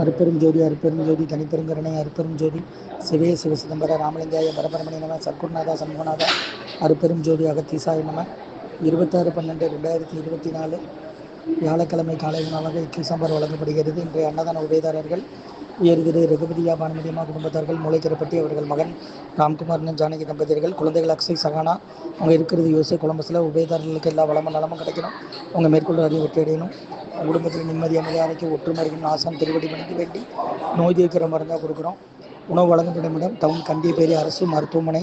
அருப்பெரும் ஜோதி அருப்பெரும் ஜோதி தனிப்பெருங்கருணை அருப்பெரும் ஜோதி. சிவே சிவ சிதம்பர ராமலிங்காய பரபரமணி நம சர்க்குநாதா சண்முகநாதா அருப்பெரும் ஜோதி அகத்தீசாய நம. இருபத்தாறு பன்னெண்டு ரெண்டாயிரத்தி இருபத்தி நாலு. வியாழக்கிழமை காலை உணவாக இட்லி சாம்பார் வழங்கப்படுகிறது. இன்றைய அன்னதான உபயதாரர்கள் உயர்திரு ரகுபதியா பானுமதியம்மா குடும்பத்தார்கள் மூளைக்கரப்பட்டி அவர்கள் மகன் ராம்குமார்னு ஜானகி தம்பதியர்கள் குழந்தைகள் அக்ஷய் சகானா அவங்க இருக்கிறது யோசி கொலம்பஸில் உபயதாரர்களுக்கு எல்லா வளமும் நலமும் கிடைக்கணும். அவங்க மேற்கொண்டு அதிக வெற்றி அடையணும் குடும்பத்தில் நிம்மதி அமைதி ஒற்றுமறையும் ஒற்றுமை இருக்கணும் ஆசான் திருவடி பணிக்கு வேண்டி நோய் தீர்க்கிற மருந்தாக கொடுக்குறோம். உணவு வழங்கப்படும் இடம் டவுன் கண்டிப்பேரி அரசு மருத்துவமனை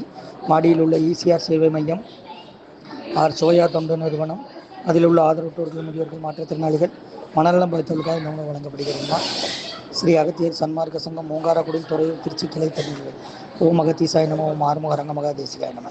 மாடியில் உள்ள இசிஆர் சேவை மையம் ஆர் சோயா தொண்டு நிறுவனம் அதில் உள்ள ஆதரவற்றோர்கள் முதியோர்கள் மாற்றுத்திறனாளிகள் மனநலம் பாதித்தவர்களுக்காக இந்த உணவு வழங்கப்படுகிறதுமா ஸ்ரீ அகத்தியர் சன்மார்க்க சங்கம் மூங்காரக்குடி துறையூர் திருச்சி கிளை தண்ணீர்கள் ஓம் அகத்தீசாய நம ஓம் ஆறுமுக ரங்கமகா தேசிகாய நம.